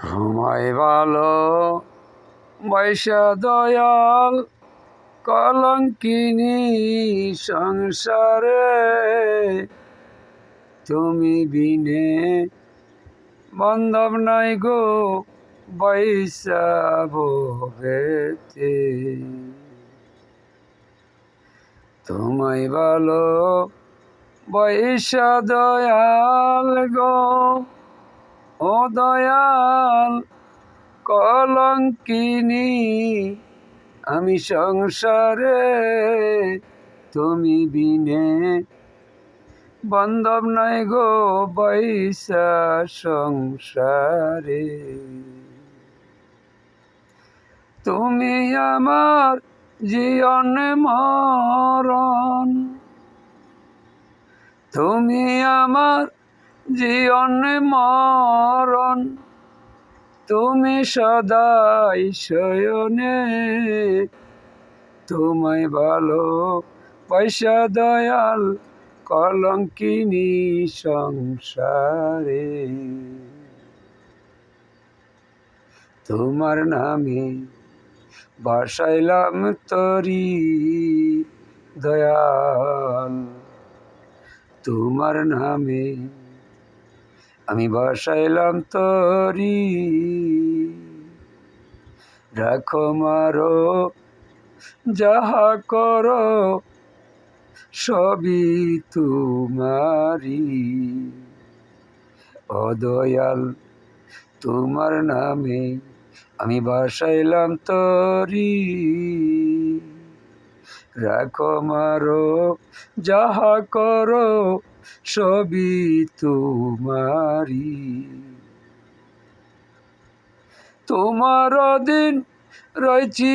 তোমায় ভালো বৈশা দয়াল, কলঙ্কিনী সংসারে। তুমি বিনে বান্ধব নাই গো বৈশা তোমায় ভালো বৈশা দয়াল গো। ও দয়াল কলঙ্কিনী, আমি সংসারে তুমি বিনে। বন্ধব নাই গো বৈশা সংসারে। তুমি আমার জীবন মরণ। তুমি আমার জীবন মরণ, তুমি সদাই শয়নে। তোমায় ভালো পয়সা, দয়াল কলঙ্কিনী সংসারে। তোমার নামে বাসাইলাম তরি দয়াল। তোমার নামে আমি বাসাইলাম তরি। রাখো মারো, যাহা করো, সবই তুমারি অদয়াল, তোমার নামে আমি বাসাইলাম তরি। রাখো মারো, যাহা করো, সবই তুমারি তোমার দিন রয়েছি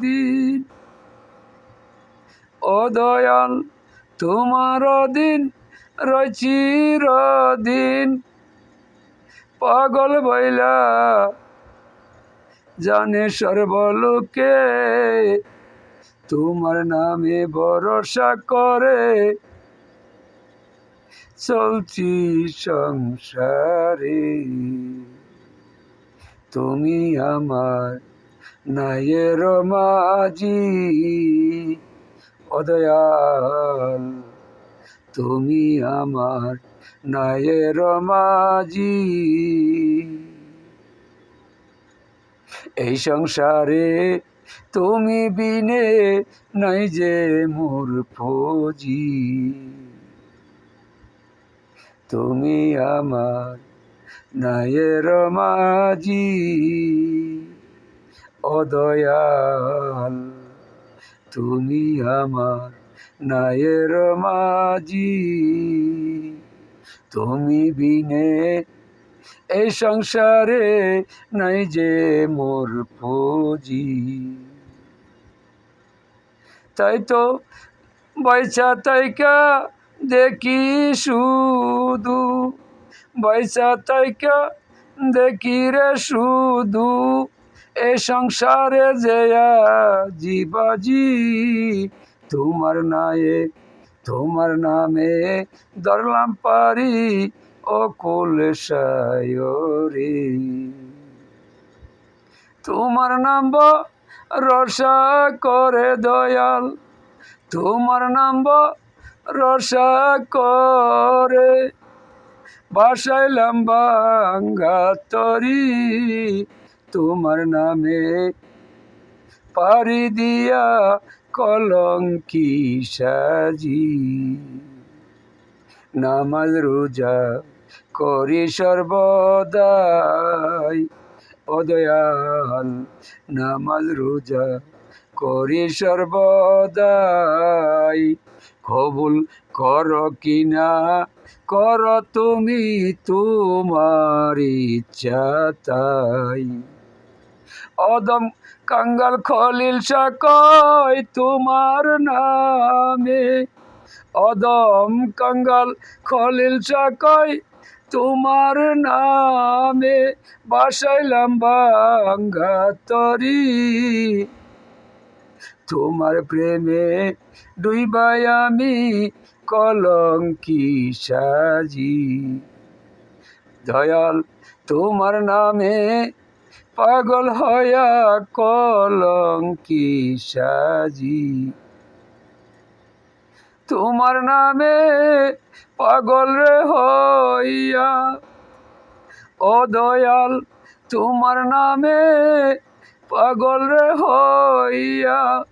দিন ও দয়াল তোমার দিন রয়েছি দিন পাগল বইলা জানে সর্বলোকে, তোমার নামে ভরসা করে। চলছি সংসারে। তুমি আমার নায়ের মাঝি, অদয়াল। তুমি আমার নায়ের মাঝি। এই সংসারে তুমি বিনে নাই যে মোর ফৌজি। তুমি আমার নায়ের মাঝি অদয়াল তুমি আমার নায়ের মাঝি। তুমি বিনে এই সংসারে নাই যে মোর পুঁজি। তাই তো বৈশা তাইকা দেখি শুধু বৈশা তাইকা দেখি রে শুধু এ সংসারে যেয়া জীবাজি তোমার নায়ে, তোমার নামে ধরলাম পারি অকুল সায়রে। তোমার নাম রসা করে দয়াল। তোমার নাম রসা করে বাসাইলাম বাঙ্গা তরি, তোমার নামে পারি দিয়া কলঙ্কি সাজি। নামাজ রোজা করি সর্বদাই, অদয়াল নামাজ রোজা করি সর্বদাই। কবুল কর কিনা? কর তুমি তোমার ইচ্ছা তাই। অদম কাঙ্গাল খলিল সাকয় তোমার নামে। অদম কাঙ্গাল খলিল সাকয় তোমার নামে। বাসাইলাম বাঙ্গা তরি। তোমার প্রেমে ডুইবাই আমি কলঙ্কি সাজি। দয়াল, তোমার নামে পাগল হয়া কলঙ্কি সাজি। তোমার নামে পাগল রে হইয়া। ও দয়াল, তোমার নামে পাগল রে হইয়া।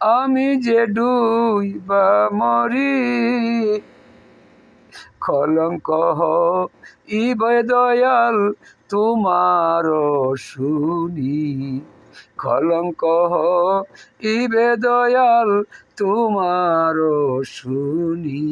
আমি যে ডুইবা মরি কলঙ্ক ইবে দয়াল তোমার শুনি। কলঙ্ক ইবে দয়াল তোমার শুনি।